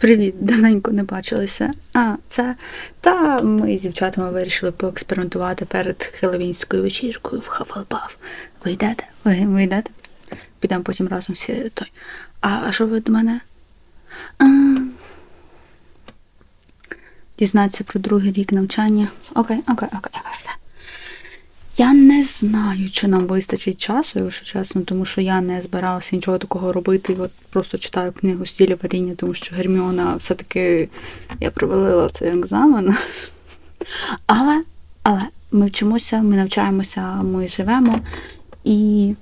Привіт, давненько не бачилися. А, це. Та ми з дівчатами вирішили поекспериментувати перед хеловінською вечіркою в Хафалбаф. Ви йдете? Ви, ви йдете? Підемо потім разом всі той. А, а що ви до мене? А... Дізнатися про другий рік навчання. Окей, окей, окей, окей. Я не знаю, чи нам вистачить часу, якщо чесно, тому що я не збиралася нічого такого робити. От просто читаю книгу стілі варіння, тому що Герміона все-таки я провалила цей екзамен. Але, але ми вчимося, ми навчаємося, ми живемо і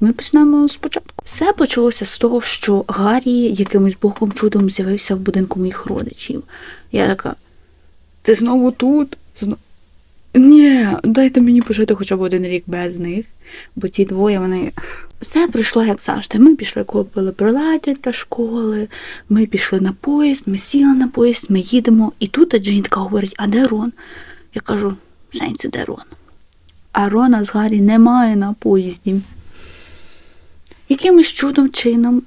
ми почнемо спочатку. Все почалося з того, що Гаррі якимось боком чудом з'явився в будинку моїх родичів. Я така, ти знову тут? Знову. Ні, дайте мені пожити хоча б один рік без них, бо ті двоє вони. Все пройшло як завжди. Ми пішли, купили приладдя для школи, ми пішли на поїзд, ми сіли на поїзд, ми їдемо. І тут Джинітка говорить, а де Рон? Я кажу, сенсі, де Рон? А Рона з Гаррі немає на поїзді. Якимось чудом чином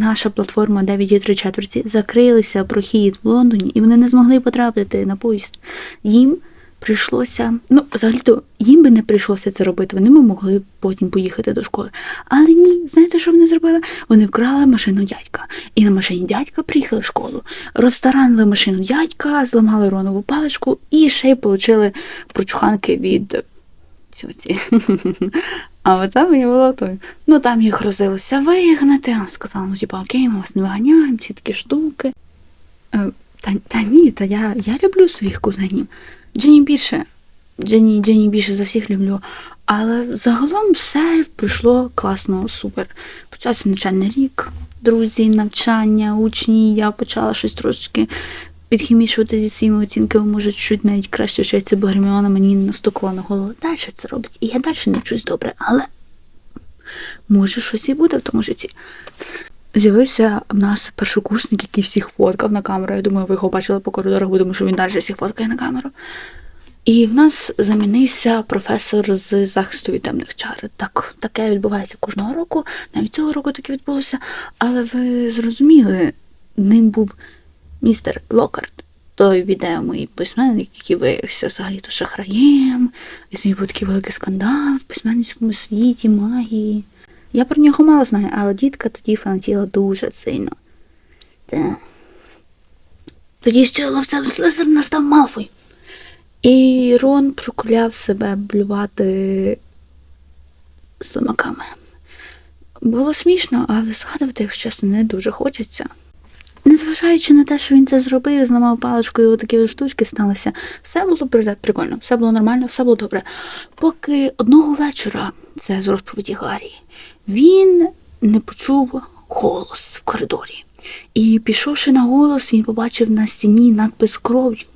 наша платформа 9,3 четверті закрилися прохід в Лондоні, і вони не змогли потрапити на поїзд. Їм прийшлося, ну, взагалі-то їм би не прийшлося це робити, вони б могли потім поїхати до школи. Але ні, знаєте, що вони зробили? Вони вкрали машину дядька. І на машині дядька приїхали в школу, розтаранили машину дядька, зламали ронову паличку і ще й отримали прочуханки від Сюсі. А оце мені було той. Ну там їх грозилося вигнати. Сказала, ну типа, окей, ми вас не виганяємо, ці такі штуки. Е, Та, та ні, та я, я люблю своїх кузенів. Джені більше. Джені, Джені більше за всіх люблю. Але загалом все пройшло класно, супер. Почався навчальний рік, друзі, навчання, учні. Я почала щось трошечки підхімішувати зі своїми оцінками, може, чуть навіть краще вчитися, бо Герміона мені настукувала на голову. Далі це робить. І я далі не вчусь добре, але може щось і буде в тому житті. З'явився в нас першокурсник, який всіх фоткав на камеру. Я думаю, ви його бачили по коридорах, бо думаю, що він далі всіх фоткає на камеру. І в нас замінився професор з захисту від темних чар. Так, таке відбувається кожного року, навіть цього року таке відбулося. Але ви зрозуміли, ним був містер Локарт, той відомий письменник, який виявився взагалі то шахраєм, і з ним був такий великий скандал в письменницькому світі, магії. Я про нього мало знаю, але дітка тоді фанатіла дуже сильно. Та. Тоді ще ловцем слизер настав Малфой. І Рон прокляв себе блювати слимаками. Було смішно, але згадувати, якщо чесно, не дуже хочеться. Незважаючи на те, що він це зробив, зламав паличкою, отакі штучки сталися, все було прикольно, все було нормально, все було добре. Поки одного вечора, це з розповіді Гаррі, він не почув голос в коридорі. І, пішовши на голос, він побачив на стіні надпис кров'ю.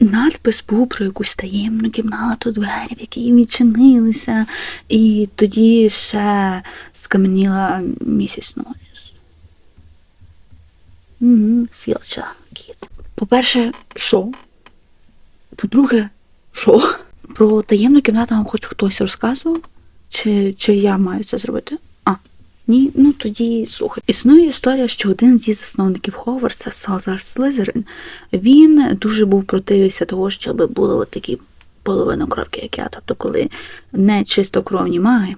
Надпис був про якусь таємну кімнату, двері, в які відчинилися, і тоді ще скам'яніла місіс Норріс. Угу, Філча кіт. По-перше, що? По-друге, що? Про таємну кімнату вам хоч хтось розказував? Чи, чи я маю це зробити? А, ні, ну тоді слухай. Існує історія, що один зі засновників Хогвартса, Салзар Слизерин, він дуже був противився того, щоб були такі половинокровки, як я, тобто коли не чистокровні маги.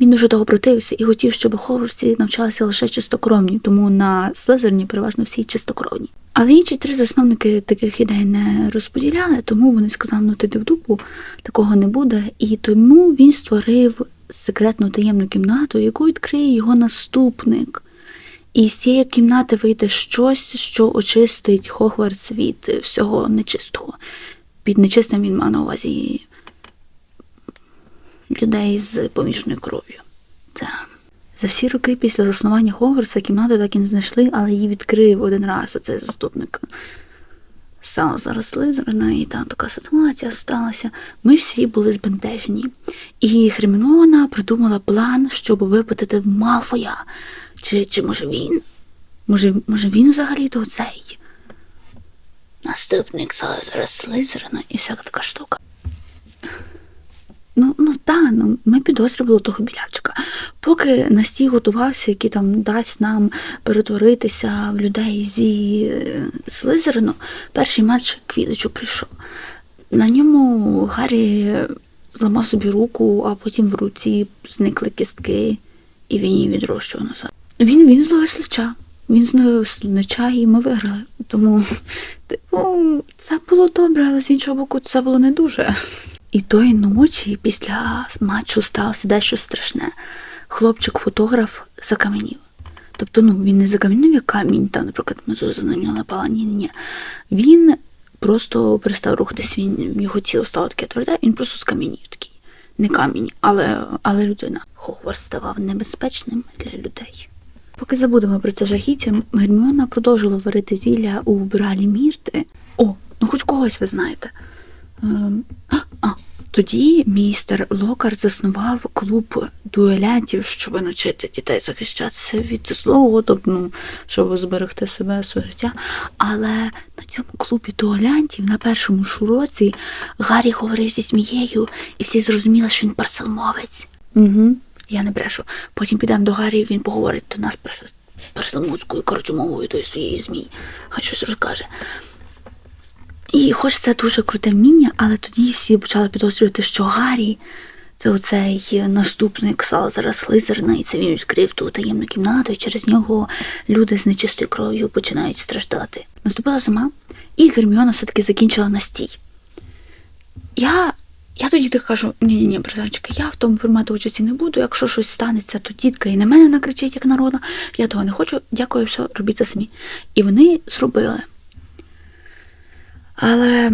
Він дуже того противився і хотів, щоб у Хогвартсі навчалися лише чистокровні, тому на Слизерні переважно всі чистокровні. Але інші три засновники таких ідей не розподіляли, тому вони сказали, ну ти в дупу, такого не буде. І тому він створив секретну таємну кімнату, яку відкриє його наступник. І з цієї кімнати вийде щось, що очистить Хогвартс від всього нечистого. Під нечистим він мав на увазі людей з помішаною кров'ю. Це. За всі роки після заснування Хогвартса кімнату так і не знайшли, але її відкрив один раз оцей заступник Салзара Слизерина, і там така ситуація сталася. Ми всі були збентежені. І Хремінована придумала план, щоб випитати в Малфоя. Чи, чи може він? Може, може він взагалі-то цей? Наступник Салзара Слизерина і всяка така штука. Ну, ну та, ну ми підозрювали того білячка. Поки Настій готувався, який там дасть нам перетворитися в людей зі е, Слизерину, перший матч Квідичу прийшов. На ньому Гаррі зламав собі руку, а потім в руці зникли кістки, і він її відрощував назад. Він, він зловив слича. Він зловив слича, і ми виграли. Тому, типу, це було добре, але з іншого боку, це було не дуже. І тої ночі після матчу сталося дещо страшне. Хлопчик-фотограф закам'янів. Тобто, ну, він не закам'янів як камінь, там, наприклад, мезуза на нього напала. Ні, ні, ні. Він просто перестав рухатись, він, його тіло стало таке тверде, він просто скам'янів такий. Не камінь, але, але людина. Хогвартс ставав небезпечним для людей. Поки забудемо про це жахіття, Герміона продовжила варити зілля у вбиралі Мірти. О, ну хоч когось ви знаєте. Ем, а, тоді містер Локар заснував клуб дуелянтів, щоб навчити дітей захищатися від злого, тобто, ну, щоб зберегти себе своє життя. Але на цьому клубі дуелянтів на першому ж уроці Гаррі говорив зі змією, і всі зрозуміли, що він парселмовець. Угу. Я не брешу. Потім підемо до Гаррі, він поговорить до нас перс- перселмовською, коротше, мовою тої своєї змії. Хай щось розкаже. І хоч це дуже круте вміння, але тоді всі почали підозрювати, що Гаррі це оцей наступник Салазара Слизерна, і це він відкрив ту таємну кімнату, і через нього люди з нечистою кров'ю починають страждати. Наступила зима, і Герміона все-таки закінчила настій. Я, я тоді так кажу: ні-ні, ні, братанчики, я в тому приймати участі не буду. Якщо щось станеться, то тітка і на мене накричить, як народна. Я того не хочу. Дякую, все, робіть це самі. І вони зробили. Але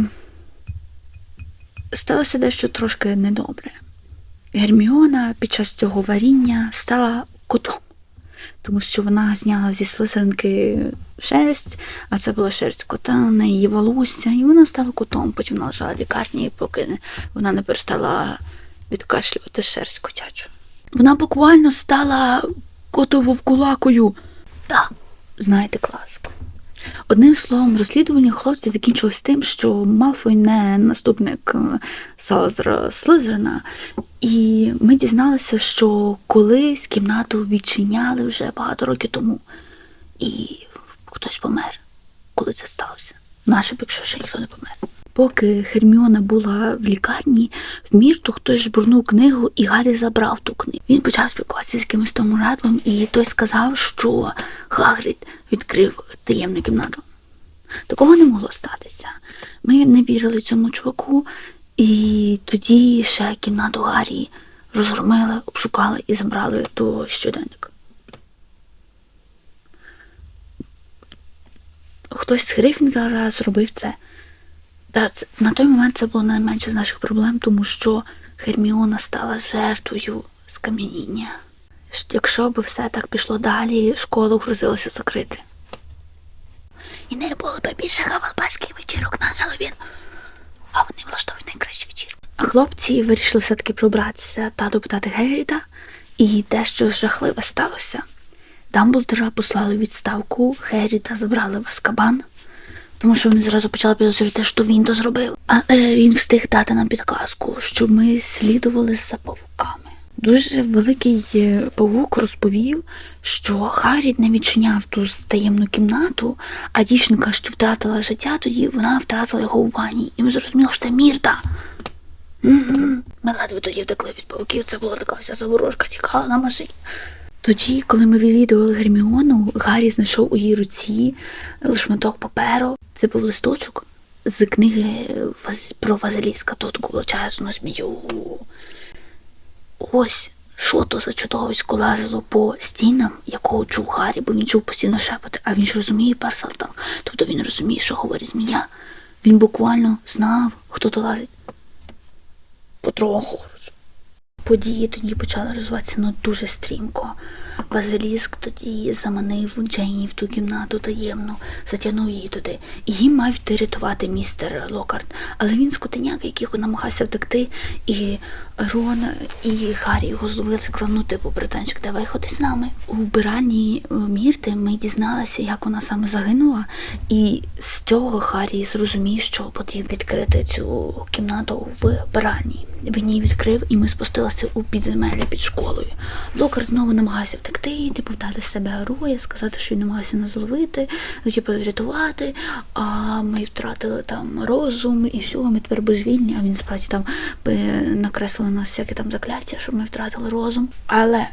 сталося дещо трошки недобре. Герміона під час цього варіння стала котом, тому що вона зняла зі слизеринки шерсть, а це була шерсть кота, на її волосся, і вона стала котом. Потім вона лежала в лікарні, поки вона не перестала відкашлювати шерсть котячу. Вона буквально стала котововкулакою. Так, знаєте класику. Одним словом, розслідування хлопців закінчилось тим, що Малфой не наступник е, Салазара Слизерина, і ми дізналися, що колись кімнату відчиняли вже багато років тому, і хтось помер, коли це сталося. Наше б, якщо ще ніхто не помер. Поки Херміона була в лікарні, в Мірту хтось жбурнув книгу, і Гаррі забрав ту книгу. Він почав спілкуватися з якимось тому радлом, і той сказав, що Хагрід відкрив таємну кімнату. Такого не могло статися. Ми не вірили цьому чуваку, і тоді ще кімнату Гаррі розгромили, обшукали і забрали ту щоденник. Хтось з Грифіндора зробив це. Та це, на той момент це було найменше з наших проблем, тому що Герміона стала жертвою скам'яніння. Якщо б все так пішло далі, школу грозилося закрити. І не було б більше гавалбаських вечірок на Геловін, а вони влаштовують найкращі вечірки. А хлопці вирішили все-таки пробратися та допитати Гегріда, і дещо жахливе сталося. Дамблдора послали відставку, Гегріда забрали в Аскабан, тому що вони зразу почали підозрювати, що він то зробив. Але він встиг дати нам підказку, щоб ми слідували за павуками. Дуже великий е, павук розповів, що Харрід не відчиняв ту таємну кімнату, а дівчинка, що втратила життя, тоді вона втратила його у ванні. І ми зрозуміли, що це Мірта. Ми ледве тоді втекли від павуків, це була така вся заворожка, тікала на машині. Тоді, коли ми відвідували Герміону, Гаррі знайшов у її руці шматок паперу. Це був листочок з книги про Вазиліска, ту таку величезну змію. Ось що то за чудовисько лазило по стінам, якого чув Гаррі, бо він чув постійно шепоти, а він ж розуміє персалтан. Тобто він розуміє, що говорить змія. Він буквально знав, хто то лазить. Потроху. Події тоді почали розвиватися ну, дуже стрімко. Вазиліск тоді заманив Джейні в ту кімнату таємну, затягнув її туди. Її мав рятувати містер Локарт. Але він скотиняк, який намагався втекти, і Рон і Гаррі його зловили, ну типу, братанчик, давай ходи з нами. У вбиральні е, Мірти ми дізналися, як вона саме загинула, і з цього Гаррі зрозумів, що потрібно відкрити цю кімнату в вбиральні. Він її відкрив, і ми спустилися у підземелля під школою. Локар знову намагався втекти, типу, вдати себе героя, сказати, що він намагався нас зловити, типу, врятувати. А ми втратили там розум і все, ми тепер божевільні, а він справді там накреслив на нас всяке там закляття, щоб ми втратили розум. Але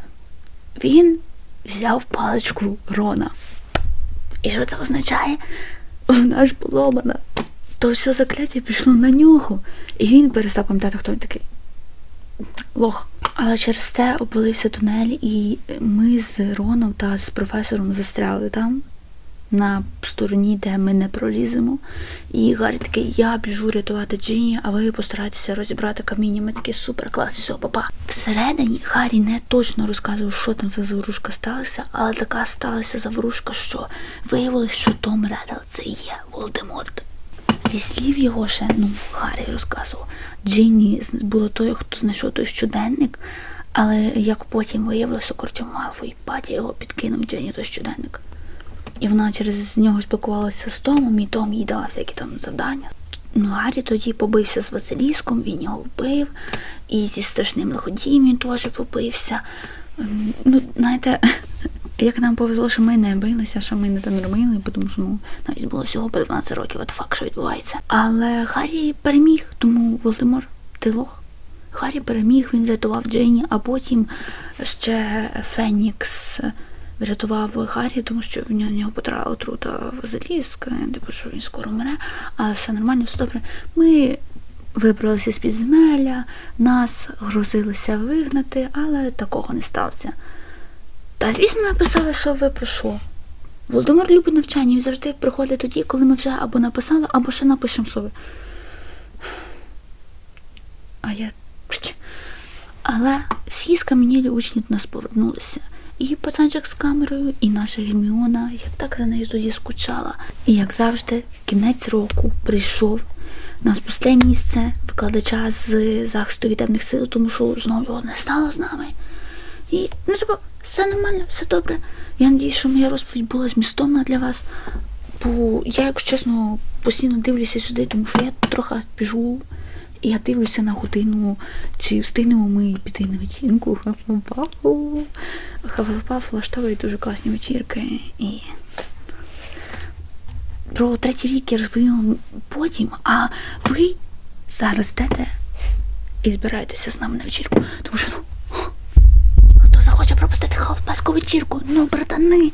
він взяв паличку Рона. І що це означає? Вона ж поломана. То все закляття пішло на нього. І він перестав пам'ятати, хто він такий. Лох. Але через це обвалився тунель, і ми з Роном та з професором застряли там, на стороні, де ми не проліземо. І Гаррі такий, я біжу рятувати Джині, а ви постарайтеся розібрати каміння. Ми такі супер клас, все, папа. Всередині Гаррі не точно розказував, що там за заворушка сталася, але така сталася заворушка, що виявилось, що Том Реддл це є Волдеморт. Зі слів його ще, ну, Гаррі розказував, Джинні було той, хто знайшов той щоденник, але як потім виявилося, Кортя Малфой, батя його підкинув Джинні той щоденник. І вона через нього спілкувалася з Томом, і Том їй давав всякі там завдання. Ну, Гаррі тоді побився з Василіском, він його вбив, і зі страшним лиходієм він теж побився. Ну, знаєте, як нам повезло, що ми не билися, що ми не там робили, тому що ну, навіть було всього по 12 років, от факт, що відбувається. Але Гаррі переміг, тому Володимир, ти лох. Гаррі переміг, він врятував Джейні, а потім ще Фенікс врятував Гаррі, тому що в нього, в потрапила отрута Вазиліск, типу, що він скоро вмре, але все нормально, все добре. Ми вибралися з підземелля, нас грозилися вигнати, але такого не сталося. Та звісно, ми писали, що ви про що. Володимир любить навчання, він завжди приходить тоді, коли ми вже або написали, або ще напишемо сові. А я. Але всі скам'янілі учні до нас повернулися. І пацанчик з камерою, і наша Герміона. Я так за нею тоді скучала. І як завжди, кінець року прийшов на спусте місце викладача з захисту від темних сил, тому що знову його не стало з нами. І ну, типу, все нормально, все добре. Я надію, що моя розповідь була змістовна для вас. Бо я, якщо чесно, постійно дивлюся сюди, тому що я трохи біжу. І я дивлюся на годину, чи встигнемо ми піти на вечірку. Хафлпафу. Хафлпаф влаштовує дуже класні вечірки. І про третій рік я розповім вам потім, а ви зараз йдете і збираєтеся з нами на вечірку. Тому що ну, хто захоче пропустити халфпаску вечірку? Ну, братани,